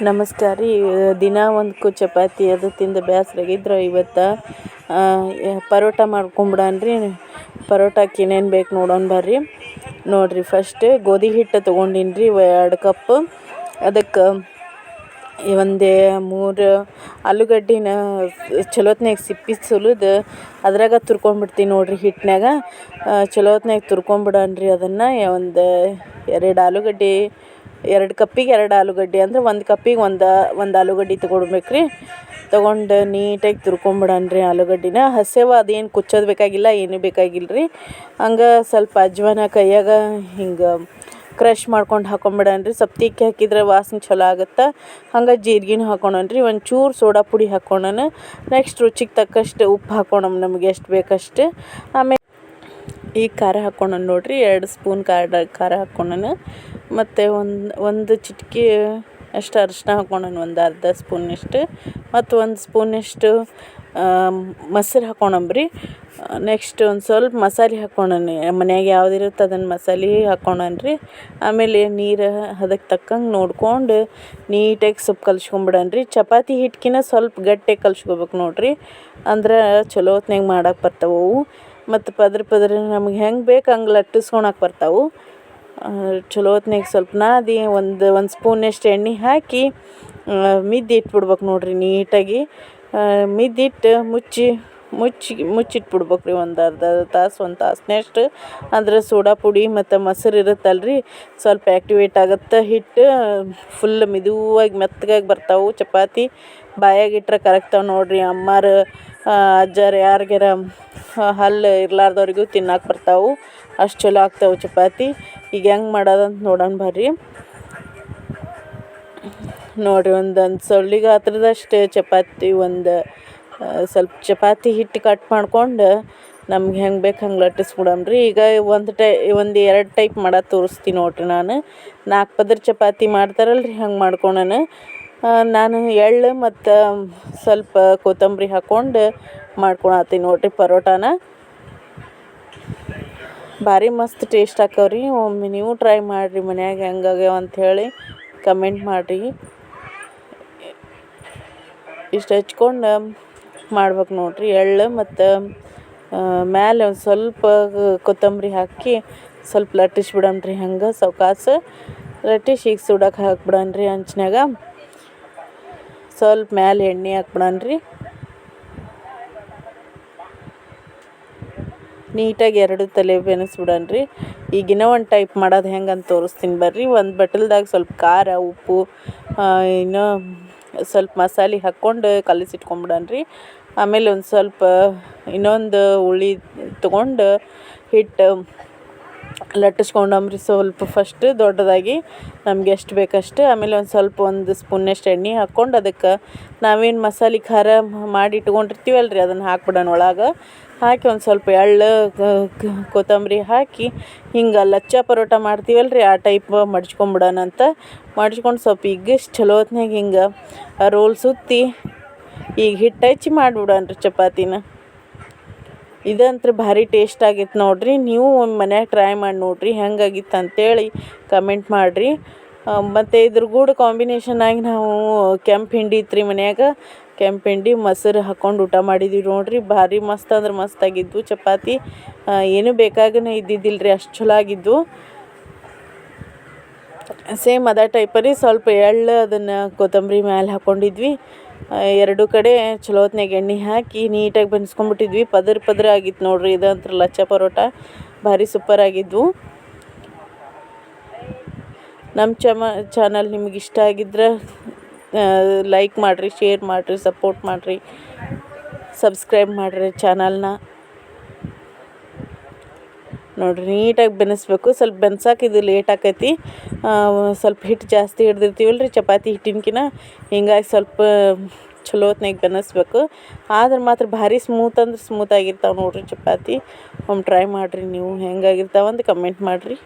ನಮಸ್ಕಾರ. ರೀ ದಿನ ಒಂದು ಚಪಾತಿ, ಅದು ತಿಂದು ಬೇಸ್ರಾಗಿದ್ರೆ ಇವತ್ತು ಪರೋಟ ಮಾಡ್ಕೊಂಬಿಡೋಣ ರೀ ಪರೋಟಕ್ಕೆ ಏನೇನು ಬೇಕು ನೋಡೋಣ ಬರ್ರಿ. ನೋಡಿರಿ ಫಸ್ಟ್ ಗೋಧಿ ಹಿಟ್ಟು ತೊಗೊಂಡೀನಿ ರೀ ಎರಡು ಕಪ್. ಅದಕ್ಕೆ ಒಂದೇ ಮೂರು ಆಲೂಗಡ್ಡಿನ ಚಲೋತ್ನಾಗ ಸಿಪ್ಪಿ ಸುಲಿದು ಅದ್ರಾಗ ತುರ್ಕೊಂಡ್ಬಿಡ್ತೀನಿ ನೋಡಿರಿ ಹಿಟ್ಟಿನಾಗ ಚಲೋತ್ನಾಗ ರೀ ಅದನ್ನು. ಒಂದು ಎರಡು ಆಲೂಗಡ್ಡೆ ಎರಡು ಕಪ್ಪಿಗೆ ಎರಡು ಆಲೂಗಡ್ಡೆ ಅಂದ್ರೆ ಒಂದು ಕಪ್ಪಿಗೆ ಒಂದು ಒಂದು ಆಲೂಗಡ್ಡೆ ತೊಗೊಳ್ಬೇಕು ರೀ ತೊಗೊಂಡು ನೀಟಾಗಿ ತುರ್ಕೊಂಬಿಡೋಣ ರೀ ಆಲೂಗಡ್ಡಿನ. ಹಸಿವು ಅದೇನು ಕುಚ್ಚೋದು ಬೇಕಾಗಿಲ್ಲ, ಏನು ಬೇಕಾಗಿಲ್ಲ ರೀ ಹಂಗೆ ಸ್ವಲ್ಪ ಅಜ್ವಾನ ಕೈಯಾಗ ಹಿಂಗೆ ಕ್ರಷ್ ಮಾಡ್ಕೊಂಡು ಹಾಕೊಂಬಿಡೋಣ ರೀ ಹಾಕಿದ್ರೆ ವಾಸನೆ ಚಲೋ ಆಗುತ್ತೆ. ಹಂಗೆ ಜೀರಿಗೆನೂ ಹಾಕ್ಕೊಳ್ಳೋಣ ರೀ ಒಂಚೂರು ಸೋಡಾ ಪುಡಿ ಹಾಕ್ಕೊಳ್ಳೋಣ ನೆಕ್ಸ್ಟ್ ರುಚಿಗೆ ತಕ್ಕಷ್ಟು ಉಪ್ಪು ಹಾಕ್ಕೊಳ್ಳೋಣ ನಮಗೆ ಎಷ್ಟು ಬೇಕಷ್ಟು. ಆಮೇಲೆ ಈಗ ಖಾರ ಹಾಕ್ಕೊಂಡು ನೋಡಿರಿ, ಎರಡು ಸ್ಪೂನ್ ಖಾರ ಖಾರ ಹಾಕ್ಕೊಂಡನ ಮತ್ತು ಒಂದು ಒಂದು ಚಿಟಿಕೆ ಅಷ್ಟು ಅರಿಶಿನ ಹಾಕ್ಕೊಳ್ಳೋಣ ಒಂದು ಅರ್ಧ ಸ್ಪೂನಷ್ಟು ಮತ್ತು ಒಂದು ಸ್ಪೂನಷ್ಟು ಮೊಸರು ಹಾಕ್ಕೊಂಡಂಬ್ರಿ ನೆಕ್ಸ್ಟ್ ಒಂದು ಸ್ವಲ್ಪ ಮಸಾಲೆ ಹಾಕ್ಕೊಂಡನಿ ಮನ್ಯಾಗ ಯಾವುದಿರುತ್ತೆ ಅದನ್ನು ಮಸಾಲೆ ಹಾಕ್ಕೊಂಡನ್ರಿ ಆಮೇಲೆ ನೀರು ಅದಕ್ಕೆ ತಕ್ಕಂಗೆ ನೋಡ್ಕೊಂಡು ನೀಟಾಗಿ ಸೊಪ್ಪು ಕಲ್ಸ್ಕೊಂಬಿಡನ್ರಿ ಚಪಾತಿ ಹಿಟ್ಕಿನ ಸ್ವಲ್ಪ ಗಟ್ಟಿಯಾಗಿ ಕಲ್ಸ್ಕೊಬೇಕು ನೋಡಿರಿ. ಅಂದ್ರೆ ಚಲೋ ಹೊತ್ನಾಗ ಮಾಡಕ್ಕೆ ಬರ್ತವೆ. ಅವು ಮತ್ತು ಪದ್ರ ಪದ್ರ ನಮ್ಗೆ ಹೆಂಗೆ ಬೇಕು ಹಂಗೆ ಲಟ್ಟಿಸ್ಕೊಳಕ್ಕೆ ಬರ್ತಾವೆ. ಚಲೋ ಹೊತ್ನಾಗ ಸ್ವಲ್ಪ ನಾದಿ ಒಂದು ಒಂದು ಸ್ಪೂನಷ್ಟು ಎಣ್ಣೆ ಹಾಕಿ ಮಿದ್ದಿಟ್ಬಿಡ್ಬೇಕು ನೋಡಿರಿ ನೀಟಾಗಿ. ಮಿದ್ದಿಟ್ಟು ಮುಚ್ಚಿ ಮುಚ್ಚಿ ಮುಚ್ಚಿಟ್ಬಿಡ್ಬೇಕು ರೀ ಒಂದು ಅರ್ಧ ತಾಸು, ಒಂದು ನೆಕ್ಸ್ಟ್ ಅಂದ್ರೆ ಸೋಡಾ ಪುಡಿ ಮತ್ತು ಮೊಸರು ಇರುತ್ತಲ್ಲ ರೀ ಸ್ವಲ್ಪ ಆ್ಯಕ್ಟಿವೇಟ್ ಆಗುತ್ತೆ ಹಿಟ್ಟು. ಫುಲ್ ಮೆದುವಾಗಿ ಮೆತ್ತಗಾಗಿ ಬರ್ತಾವೆ ಚಪಾತಿ. ಬಾಯಾಗ ಇಟ್ರೆ ಕರಗ್ತಾವೆ ನೋಡಿರಿ, ಅಮ್ಮಾರು ಅಜ್ಜಾರು ಯಾರಿಗಾರ ಹಲ್ಲು ಇರ್ಲಾರ್ದವ್ರಿಗೂ ತಿನ್ನಕ್ಕೆ ಬರ್ತಾವೆ. ಅಷ್ಟು ಚಲೋ ಆಗ್ತಾವೆ ಚಪಾತಿ. ಈಗ ಹೆಂಗೆ ಮಾಡೋದಂತ ನೋಡೋಣ ಬರ್ರಿ. ನೋಡಿರಿ ಒಂದೊಂದು ಸೊಳ್ಳಿಗೆ ಗಾತ್ರದಷ್ಟು ಚಪಾತಿ, ಒಂದು ಸ್ವಲ್ಪ ಚಪಾತಿ ಹಿಟ್ಟು ಕಟ್ ಮಾಡ್ಕೊಂಡು ನಮ್ಗೆ ಹೆಂಗೆ ಬೇಕು ಹಂಗೆ ಲಟ್ಟಿಸ್ಬಿಡೋಣ ರೀ ಈಗ ಒಂದು ಟೈ, ಒಂದು ಎರಡು ಟೈಪ್ ಮಾಡೋದು ತೋರಿಸ್ತೀನಿ ನೋಡಿರಿ ನಾನು. ನಾಲ್ಕು ಪದರ ಚಪಾತಿ ಮಾಡ್ತಾರಲ್ಲ ರೀ ಹಂಗೆ ಮಾಡ್ಕೊಳನ ನಾನು ಎಳ್ಳು ಮತ್ತು ಸ್ವಲ್ಪ ಕೊತ್ತಂಬರಿ ಹಾಕ್ಕೊಂಡು ಮಾಡ್ಕೊಳತ್ತೀನಿ ನೋಡಿರಿ ಪರೋಟಾನ. ಭಾರಿ ಮಸ್ತ್ ಟೇಸ್ಟ್ ಹಾಕವ್ರಿ ಒಮ್ಮೆ ನೀವು ಟ್ರೈ ಮಾಡಿರಿ ಮನ್ಯಾಗ ಹೆಂಗಾಗ್ಯಾವ ಅಂಥೇಳಿ ಕಮೆಂಟ್ ಮಾಡಿರಿ. ಇಷ್ಟು ಹಚ್ಕೊಂಡು ಮಾಡ್ಬೇಕು ನೋಡಿರಿ. ಎಳ್ಳು ಮತ್ತು ಮ್ಯಾಲೆ ಒಂದು ಸ್ವಲ್ಪ ಕೊತ್ತಂಬರಿ ಹಾಕಿ ಸ್ವಲ್ಪ ಲಟ್ಟಿಸಿ ಬಿಡೋಣ್ರಿ ಹಂಗೆ ಸೌಕಾಸ. ಲಟ್ಟಿಸಿ ಈಗ ಸುಡಕ್ಕೆ ಹಾಕ್ಬಿಡೋಣ್ರಿ ರೀ ಹಂಚ್ನ್ಯಾಗ ಸ್ವಲ್ಪ ಮ್ಯಾಲೆ ಎಣ್ಣೆ ಹಾಕ್ಬಿಡೋಣ್ರಿ. ನೀಟಾಗಿ ಎರಡು ತಲೆ ಬೆನೆಸ್ಬಿಡೋಣ ಈಗಿನ ಒಂದು ಟೈಪ್ ಮಾಡೋದು ಹೆಂಗೆ ಅಂತ ತೋರಿಸ್ತೀನಿ ಬರ್ರಿ. ಒಂದು ಬಟಲ್ದಾಗ ಸ್ವಲ್ಪ ಖಾರ, ಉಪ್ಪು ಇನ್ನೂ ಸ್ವಲ್ಪ ಮಸಾಲೆ ಹಾಕ್ಕೊಂಡು ಕಲಸಿಟ್ಕೊಂಬಿಡೋಣ ರೀ ಆಮೇಲೆ ಒಂದು ಸ್ವಲ್ಪ ಇನ್ನೊಂದು ಉಳ್ಳಿ ತೊಗೊಂಡು ಹಿಟ್ಟು ಲಟ್ಟಿಸ್ಕೊಂಡಂಬ್ರಿ ಸ್ವಲ್ಪ ಫಸ್ಟ್ ದೊಡ್ಡದಾಗಿ ನಮ್ಗೆ ಎಷ್ಟು ಬೇಕಷ್ಟು ಆಮೇಲೆ ಒಂದು ಸ್ವಲ್ಪ ಒಂದು ಸ್ಪೂನ್ನಷ್ಟು ಎಣ್ಣೆ ಹಾಕ್ಕೊಂಡು ಅದಕ್ಕೆ ನಾವೇನು ಮಸಾಲೆ ಖಾರ ಮಾಡಿ ಇಟ್ಕೊಂಡಿರ್ತೀವಲ್ಲ ರೀ ಅದನ್ನು ಹಾಕ್ಬಿಡೋಣ ಒಳಗೆ. ಹಾಕಿ ಒಂದು ಸ್ವಲ್ಪ ಎಳ್ಳು ಕೊತ್ತಂಬರಿ ಹಾಕಿ ಹಿಂಗೆ ಲಚ್ಚ ಪರೋಟ ಮಾಡ್ತೀವಲ್ಲ ರೀ ಆ ಟೈಪ್ ಮಡ್ಚ್ಕೊಂಬಿಡೋಣ ಅಂತ. ಮಡ್ಚ್ಕೊಂಡು ಸ್ವಲ್ಪ ಈಗ ಚಲೋ ಹೊತ್ನಾಗ ಹಿಂಗೆ ರೋಲ್ ಸುತ್ತಿ ಈಗ ಹಿಟ್ಟು ಹಚ್ಚಿ ಮಾಡ್ಬಿಡೋಣ ರೀ ಚಪಾತಿನ. ಇದಂತೂ ಭಾರಿ ಟೇಸ್ಟ್ ಆಗಿತ್ತು ನೋಡಿರಿ. ನೀವು ಒಂದು ಮನ್ಯಾಗ ಟ್ರೈ ಮಾಡಿ ನೋಡಿರಿ ಹೆಂಗಾಗಿತ್ತು ಅಂತೇಳಿ ಕಮೆಂಟ್ ಮಾಡಿರಿ. ಮತ್ತು ಇದ್ರ ಕೂಡ ಕಾಂಬಿನೇಷನ್ನಾಗಿ ನಾವು ಕೆಂಪು ಹಿಂಡಿ ಇತ್ತು ರೀ ಮನ್ಯಾಗ. ಕೆಂಪು ಹಿಂಡಿ, ಮೊಸರು ಹಾಕ್ಕೊಂಡು ಊಟ ಮಾಡಿದ್ವಿ ನೋಡಿರಿ. ಭಾರಿ ಮಸ್ತ್ ಅಂದ್ರೆ ಮಸ್ತ್ ಆಗಿದ್ವು ಚಪಾತಿ. ಏನು ಬೇಕಾಗನೇ ಇದ್ದಿದ್ದಿಲ್ಲ ರೀ ಅಷ್ಟು ಚಲೋ ಆಗಿದ್ದು. ಸೇಮ್ ಅದ ಟೈಪರಿ ಸ್ವಲ್ಪ ಎಳ್ಳು ಅದನ್ನು ಕೊತ್ತಂಬರಿ ಮ್ಯಾಲೆ ಹಾಕ್ಕೊಂಡಿದ್ವಿ ಎರಡೂ ಕಡೆ ಚಲೋ ಹೊತ್ನಾಗ ಎಣ್ಣೆ ಹಾಕಿ ನೀಟಾಗಿ ಬೆನ್ಸ್ಕೊಂಬಿಟ್ಟಿದ್ವಿ. ಪದರ ಪದರ ಆಗಿತ್ತು ನೋಡಿರಿ ಇದಂತ್ರ ಲಚ್ಚ ಪರೋಟ. ಭಾರಿ ಸೂಪರ್ ಆಗಿದ್ವು. ನಮ್ಮ ಚಮ, ಚಾನಲ್ ನಿಮ್ಗೆ ಇಷ್ಟ ಆಗಿದ್ರೆ ಲೈಕ್ ಮಾಡಿರಿ ಶೇರ್ ಮಾಡಿರಿ ಸಪೋರ್ಟ್ ಮಾಡಿರಿ. ಸಬ್ಸ್ಕ್ರೈಬ್ ಮಾಡಿರಿ ಚಾನಲ್ನ. ನೋಡಿರಿ, ನೀಟಾಗಿ ಬೆನೆಸ್ಬೇಕು. ಸ್ವಲ್ಪ ಬೆನ್ಸಕ್ಕೆ ಇದು ಲೇಟ್ ಆಕೈತಿ. ಸ್ವಲ್ಪ ಹಿಟ್ಟು ಜಾಸ್ತಿ ಹಿಡ್ದಿರ್ತೀವಲ್ಲ ರೀ ಚಪಾತಿ ಹಿಟ್ಟಿನಕಿನ. ಹಿಂಗಾಗಿ ಸ್ವಲ್ಪ ಚಲೋ ಹೊತ್ನಾಗ ಬೆನಸ್ಬೇಕು. ಆದ್ರೆ ಮಾತ್ರ ಭಾರಿ ಸ್ಮೂತ್ ಅಂದ್ರೆ ಸ್ಮೂತ್ ಆಗಿರ್ತಾವೆ ನೋಡಿರಿ ಚಪಾತಿ. ಒಮ್ಮೆ ಟ್ರೈ ಮಾಡಿರಿ ನೀವು. ಹೆಂಗಾಗಿರ್ತಾವೆ ಅಂತ ಕಮೆಂಟ್ ಮಾಡಿರಿ.